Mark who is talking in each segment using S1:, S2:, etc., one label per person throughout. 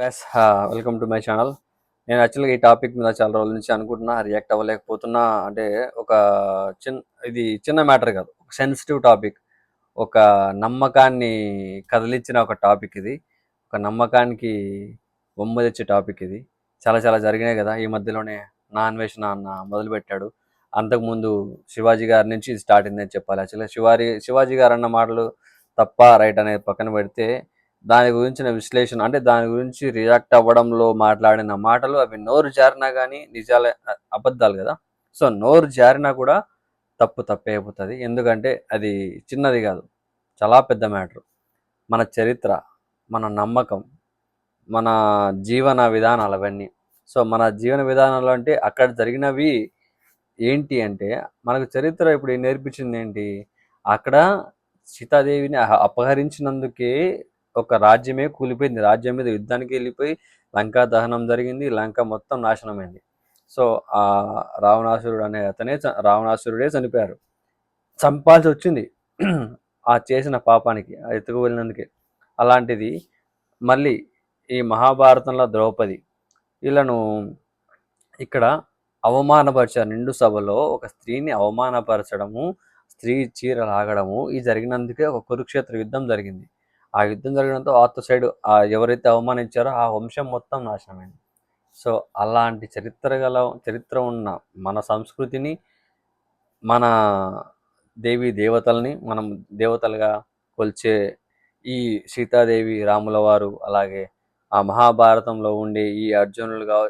S1: Guys welcome to my channel నేను యాక్చువల్గా ఈ టాపిక్ మీద చాలా రోజుల నుంచి అనుకుంటున్నా రియాక్ట్ అవ్వలేకపోతున్నా. అంటే ఒక చిన్న ఇది చిన్న మ్యాటర్ కాదు ఒక సెన్సిటివ్ టాపిక్ ఒక నమ్మకాన్ని కదిలించిన ఒక టాపిక్ ఇది. ఒక నమ్మకానికి బొమ్మ తెచ్చే టాపిక్ ఇది. చాలా చాలా జరిగినాయి కదా ఈ మధ్యలోనే నా అన్వేషణ అన్న మొదలుపెట్టాడు. అంతకుముందు శివాజీ గారి నుంచి ఇది స్టార్ట్ అయిందని చెప్పాలి. యాక్చువల్గా శివారి శివాజీ గారు అన్న మాటలు తప్ప రైట్ అనేది పక్కన పెడితే దాని గురించిన విశ్లేషణ అంటే దాని గురించి రియాక్ట్ అవ్వడంలో మాట్లాడిన మాటలు అవి నోరు జారినా కానీ నిజాల అబద్ధాలు కదా. సో నోరు జారినా కూడా తప్పు తప్పే అయిపోతుంది. ఎందుకంటే అది చిన్నది కాదు. చాలా పెద్ద మ్యాటర్. మన చరిత్ర మన నమ్మకం మన జీవన విధానాలు అవన్నీ. సో మన జీవన విధానాలు అంటే అక్కడ జరిగినవి ఏంటి అంటే మనకు చరిత్ర ఇప్పుడు నేర్పించింది ఏంటి? అక్కడ సీతాదేవిని అహ- అపహరించినందుకే ఒక రాజ్యమే కూలిపోయింది. రాజ్యం మీద యుద్ధానికి వెళ్ళిపోయి లంకా దహనం జరిగింది. లంక మొత్తం నాశనమైంది. సో ఆ రావణాసురుడు అనే అతనే రావణాసురుడే చనిపోయారు. చంపాల్సి వచ్చింది. ఆ చేసిన పాపానికి ఎత్తుకు వెళ్ళినందుకే అలాంటిది మళ్ళీ ఈ మహాభారతంలో ద్రౌపది వీళ్ళను ఇక్కడ అవమానపరిచారు. నిండు సభలో ఒక స్త్రీని అవమానపరచడము స్త్రీ చీర లాగడము ఈ జరిగినందుకే ఒక కురుక్షేత్ర యుద్ధం జరిగింది. ఆ యుద్ధం జరిగినంత ఆత్ సైడ్ ఆ ఎవరైతే అవమానించారో ఆ వంశం మొత్తం నాశనమైంది. సో అలాంటి చరిత్ర గల చరిత్ర ఉన్న మన సంస్కృతిని మన దేవి దేవతల్ని మనం దేవతలుగా కొల్చే ఈ సీతాదేవి రాముల వారు అలాగే ఆ మహాభారతంలో ఉండే ఈ అర్జునులు కావ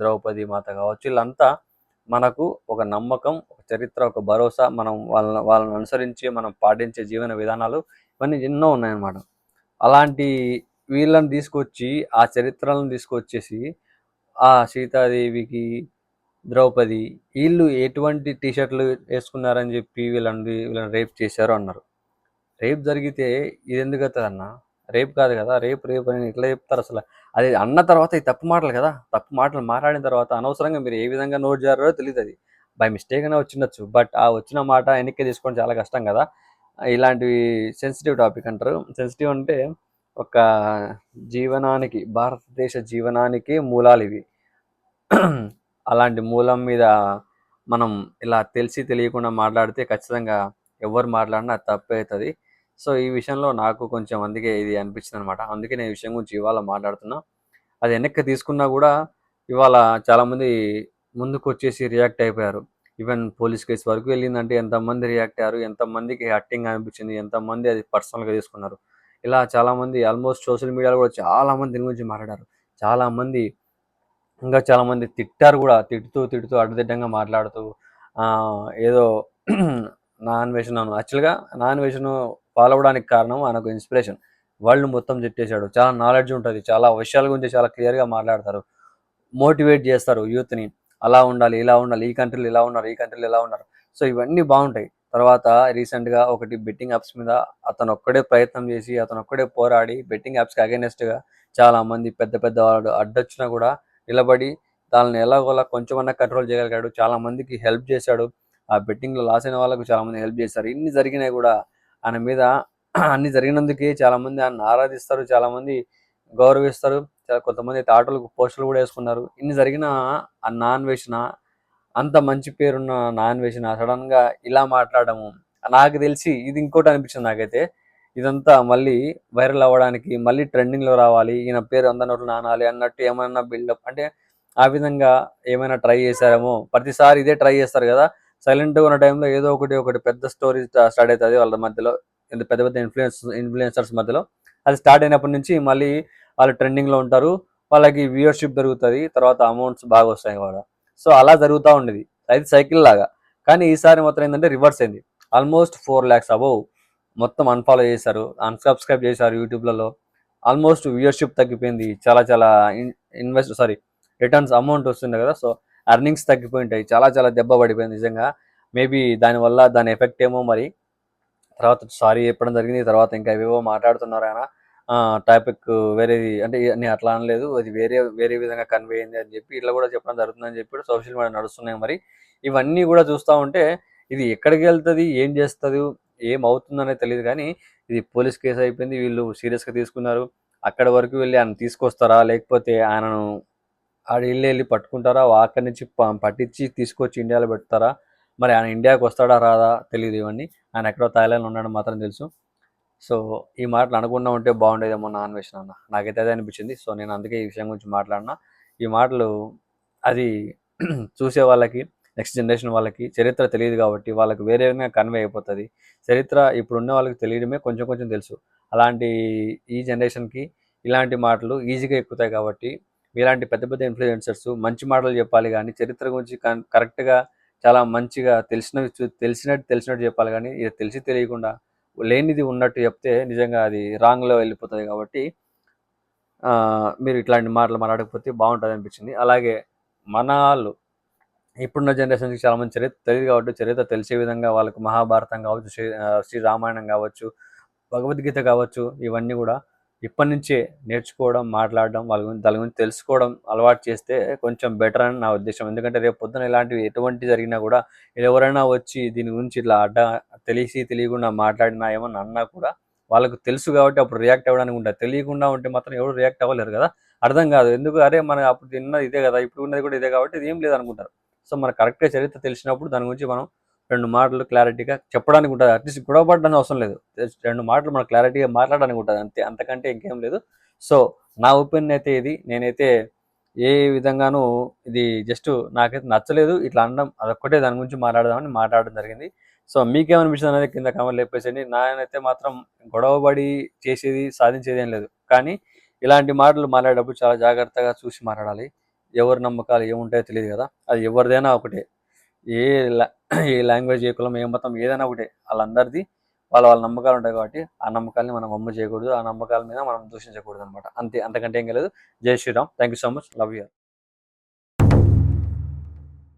S1: ద్రౌపది మాత కావచ్చు వీళ్ళంతా మనకు ఒక నమ్మకం ఒక చరిత్ర ఒక భరోసా మనం వాళ్ళని వాళ్ళని అనుసరించి మనం పాటించే జీవన విధానాలు ఇవన్నీ ఎన్నో ఉన్నాయన్నమాట. అలాంటి వీళ్ళని తీసుకొచ్చి ఆ చరిత్రలను తీసుకొచ్చేసి ఆ సీతాదేవికి ద్రౌపది వీళ్ళు ఎటువంటి టీషర్ట్లు వేసుకున్నారని చెప్పి వీళ్ళని వీళ్ళని రేప్ చేశారు అన్నారు. రేప్ జరిగితే ఇది ఎందుకు అవుతుంది అన్న? రేపు కాదు కదా రేపు రేపు అని ఇట్లా చెప్తారు అసలు? అది అన్న తర్వాత ఇది తప్పు మాటలు కదా తప్పు మాటలు మాట్లాడిన తర్వాత అనవసరంగా మీరు ఏ విధంగా నోట్ చేయారో తెలియదు అది. బై మిస్టేక్ అయినా వచ్చిండొచ్చు బట్ ఆ వచ్చిన మాట వెనక్కి తీసుకోవడం చాలా కష్టం కదా. ఇలాంటివి సెన్సిటివ్ టాపిక్ అంటారు. సెన్సిటివ్ అంటే ఒక జీవనానికి భారతదేశ జీవనానికి మూలాలు ఇవి. అలాంటి మూలం మీద మనం ఇలా తెలిసి తెలియకుండా మాట్లాడితే ఖచ్చితంగా ఎవరు మాట్లాడినా అది అవుతుంది. సో ఈ విషయంలో నాకు కొంచెం అందుకే ఇది అనిపించింది అనమాట అందుకే నేను ఈ విషయం గురించి ఇవాళ మాట్లాడుతున్నా. అది వెనక్కి తీసుకున్నా కూడా ఇవాళ చాలామంది ముందుకు వచ్చేసి రియాక్ట్ అయిపోయారు. ఈవెన్ పోలీస్ కేసు వరకు వెళ్ళిందంటే ఎంతమంది రియాక్ట్ అయ్యారు ఎంతమందికి హట్టింగ్ అనిపించింది ఎంతమంది అది పర్సనల్గా తీసుకున్నారు. ఇలా చాలామంది ఆల్మోస్ట్ సోషల్ మీడియాలో కూడా చాలామంది దీని గురించి మాట్లాడారు. చాలామంది ఇంకా చాలామంది తిట్టారు కూడా తిట్టుతూ తిట్టుతూ అడ్డదిడ్డంగా మాట్లాడుతూ ఏదో ఏదో వెజ్ అన్వేషణ యాక్చువల్గా నాన్ వెజ్ను ఫాలో అవ్వడానికి కారణం ఆయనకు ఇన్స్పిరేషన్. వరల్డ్ మొత్తం చెప్పేశాడు చాలా నాలెడ్జ్ ఉంటుంది చాలా విషయాల గురించి చాలా క్లియర్గా మాట్లాడతారు మోటివేట్ చేస్తారు యూత్ని. అలా ఉండాలి ఇలా ఉండాలి ఈ కంట్రీలు ఇలా ఉన్నారు ఈ కంట్రీలు ఇలా ఉన్నారు. సో ఇవన్నీ బాగుంటాయి. తర్వాత రీసెంట్గా ఒకటి బెట్టింగ్ యాప్స్ మీద అతను ఒక్కడే ప్రయత్నం చేసి అతను ఒక్కడే పోరాడి బెట్టింగ్ యాప్స్కి అగేనెస్ట్గా చాలా మంది పెద్ద పెద్ద వాళ్ళు అడ్డొచ్చినా కూడా నిలబడి దానిని ఎలాగోలా కొంచెమన్నా కంట్రోల్ చేయగలిగాడు. చాలా మందికి హెల్ప్ చేశాడు. ఆ బెట్టింగ్లో లాస్ అయిన వాళ్ళకు చాలా మంది హెల్ప్ చేశారు. ఇన్ని జరిగినాయి కూడా ఆయన మీద అన్ని జరిగినందుకే చాలా మంది ఆయన ఆరాధిస్తారు చాలా మంది గౌరవిస్తారు. కొంతమంది అయితే ఆటోలకు పోస్టులు కూడా వేసుకున్నారు. ఇన్ని జరిగిన ఆ నాన్ వేసిన అంత మంచి పేరున్న నాన్ వేసిన సడన్గా ఇలా మాట్లాడము. నాకు తెలిసి ఇది ఇంకోటి అనిపించింది నాకైతే. ఇదంతా మళ్ళీ వైరల్ అవ్వడానికి మళ్ళీ ట్రెండింగ్లో రావాలి. ఈయన పేరు అందరి నానాలి అన్నట్టు ఏమైనా బిల్డప్ అంటే ఆ విధంగా ఏమైనా ట్రై చేశారేమో. ప్రతిసారి ఇదే ట్రై చేస్తారు కదా. సైలెంట్గా ఉన్న టైంలో ఏదో ఒకటి ఒకటి పెద్ద స్టోరీ స్టార్ట్ అవుతుంది వాళ్ళ మధ్యలో. పెద్ద పెద్ద ఇన్ఫ్లుయెన్స్ ఇన్ఫ్లుయెన్సర్స్ మధ్యలో. అది స్టార్ట్ అయినప్పటి నుంచి మళ్ళీ వాళ్ళు ట్రెండింగ్లో ఉంటారు. వాళ్ళకి వ్యూవర్షిప్ పెరుగుతుంది తర్వాత అమౌంట్స్ బాగా వస్తాయి కూడా సో అలా జరుగుతూ ఉండేది. అది సైకిల్ లాగా. కానీ ఈసారి మొత్తం ఏంటంటే రివర్స్ అయింది. ఆల్మోస్ట్ ఫోర్ ల్యాక్స్ అబౌవ్ మొత్తం అన్ఫాలో చేశారు. అన్సబ్స్క్రైబ్ చేశారు యూట్యూబ్లలో. ఆల్మోస్ట్ వ్యూయర్షిప్ తగ్గిపోయింది. చాలా చాలా ఇన్వెస్ట్ సారీ రిటర్న్స్ అమౌంట్ వస్తుండే కదా. సో అర్నింగ్స్ తగ్గిపోయి ఉంటాయి చాలా చాలా దెబ్బ పడిపోయింది నిజంగా. మేబీ దానివల్ల దాని ఎఫెక్ట్ ఏమో మరి. తర్వాత సారీ చెప్పడం జరిగింది. తర్వాత ఇంకా ఏవేవో మాట్లాడుతున్నారు ఆయన. టాపిక్ వేరేది అంటే నేను అట్లా అనలేదు. అది వేరే వేరే విధంగా కన్వే అయింది అని చెప్పి ఇట్లా కూడా చెప్పడం జరుగుతుందని చెప్పి సోషల్ మీడియా నడుస్తున్నాయి మరి. ఇవన్నీ కూడా చూస్తూ ఉంటే ఇది ఎక్కడికి వెళ్తుంది ఏం చేస్తుంది ఏం అవుతుందనేది తెలియదు కానీ ఇది పోలీస్ కేసు అయిపోయింది వీళ్ళు సీరియస్గా తీసుకున్నారు. అక్కడ వరకు వెళ్ళి ఆయన తీసుకొస్తారా లేకపోతే ఆయనను ఆడ వెళ్ళి వెళ్ళి పట్టుకుంటారా అక్కడి నుంచి పట్టించి తీసుకొచ్చి ఇండియాలో పెడతారా? మరి ఆయన ఇండియాకి వస్తాడా రాదా? తెలియదు ఇవన్నీ. ఆయన ఎక్కడో థాయిలాండ్ ఉన్నాడు మాత్రం తెలుసు. సో ఈ మాటలు అనుకున్నా ఉంటే బాగుండేదేమో నా అన్వేషణ అన్న. నాకైతే అదే అనిపించింది. సో నేను అందుకే ఈ విషయం గురించి మాట్లాడినా. ఈ మాటలు అది చూసే వాళ్ళకి నెక్స్ట్ జనరేషన్ వాళ్ళకి చరిత్ర తెలియదు కాబట్టి వాళ్ళకి వేరే విధంగా కన్వే అయిపోతుంది. చరిత్ర ఇప్పుడున్న వాళ్ళకి తెలియడమే కొంచెం కొంచెం తెలుసు. అలాంటి ఈ జనరేషన్కి ఇలాంటి మాటలు ఈజీగా ఎక్కుతాయి కాబట్టి ఇలాంటి పెద్ద పెద్ద ఇన్ఫ్లుయెన్సర్స్ మంచి మాటలు చెప్పాలి కానీ చరిత్ర గురించి కన్- కరెక్ట్గా చాలా మంచిగా తెలిసినవి తెలిసినట్టు తెలిసినట్టు చెప్పాలి కానీ ఇది తెలిసి తెలియకుండా లేనిది ఉన్నట్టు చెప్తే నిజంగా అది రాంగ్లో వెళ్ళిపోతుంది కాబట్టి మీరు ఇట్లాంటి మాటలు మాట్లాడకపోతే బాగుంటుంది అనిపించింది. అలాగే మన వాళ్ళు ఇప్పుడున్న జనరేషన్కి చాలామంది చరిత్ర తెలియదు కాబట్టి చరిత్ర తెలిసే విధంగా వాళ్ళకు మహాభారతం కావచ్చు శ్రీ శ్రీ రామాయణం కావచ్చు భగవద్గీత కావచ్చు ఇవన్నీ కూడా ఇప్పటి నుంచే నేర్చుకోవడం మాట్లాడడం వాళ్ళ గురించి దాని గురించి తెలుసుకోవడం అలవాటు చేస్తే కొంచెం బెటర్ అని నా ఉద్దేశం. ఎందుకంటే రేపు పొద్దున ఇలాంటివి ఎటువంటి జరిగినా కూడా ఎవరైనా వచ్చి దీని గురించి ఇట్లా అడ్డ తెలిసి తెలియకుండా మాట్లాడినా ఏమన్నా అన్నా కూడా వాళ్ళకు తెలుసు కాబట్టి అప్పుడు రియాక్ట్ అవ్వడానికి ఉంటుంది తెలియకుండా ఉంటే మాత్రం ఎవరు రియాక్ట్ అవ్వలేరు కదా. అర్థం కాదు. ఎందుకు? అరే మన అప్పుడు తిన్నది ఇదే కదా. ఇప్పుడు ఉన్నది కూడా ఇదే కాబట్టి ఇది ఏం లేదు అనుకుంటారు సో మన కరెక్ట్గా చరిత్ర తెలిసినప్పుడు దాని గురించి మనం రెండు మాటలు క్లారిటీగా చెప్పడానికి ఉంటుంది. అట్లీస్ట్ గొడవ పడడానికి అవసరం లేదు. రెండు మాటలు మనం క్లారిటీగా మాట్లాడడానికి ఉంటుంది. అంతే అంతకంటే ఇంకేం లేదు. సో నా ఒపీనియన్ అయితే ఇది. నేనైతే ఏ విధంగానూ ఇది జస్ట్ నాకైతే నచ్చలేదు. ఇట్లా అనడం అదొక్కటే దాని గురించి మాట్లాడదామని మాట్లాడడం జరిగింది. సో మీకేమనిపించింది అనేది కింద కమెంట్ లేపేసండి నాయనైతే మాత్రం గొడవబడి చేసేది సాధించేది ఏం లేదు. కానీ ఇలాంటి మాటలు మాట్లాడేటప్పుడు చాలా జాగ్రత్తగా చూసి మాట్లాడాలి. ఎవరి నమ్మకాలు ఏముంటాయో తెలియదు కదా. అది ఎవరిదైనా ఒకటే. ఏ లా- ఏ లాంగ్వేజ్ ఏ కులం ఏ మతం ఏదైనా ఒకటే వాళ్ళందరిది వాళ్ళ వాళ్ళ నమ్మకాలు ఉంటాయి కాబట్టి ఆ నమ్మకాలని మనం అమ్ము చేయకూడదు ఆ నమ్మకాల మీద మనం దూషించకూడదు అనమాట అంతే అంతకంటే ఏం లేదు. Jai Shri Ram. Thank you so much love you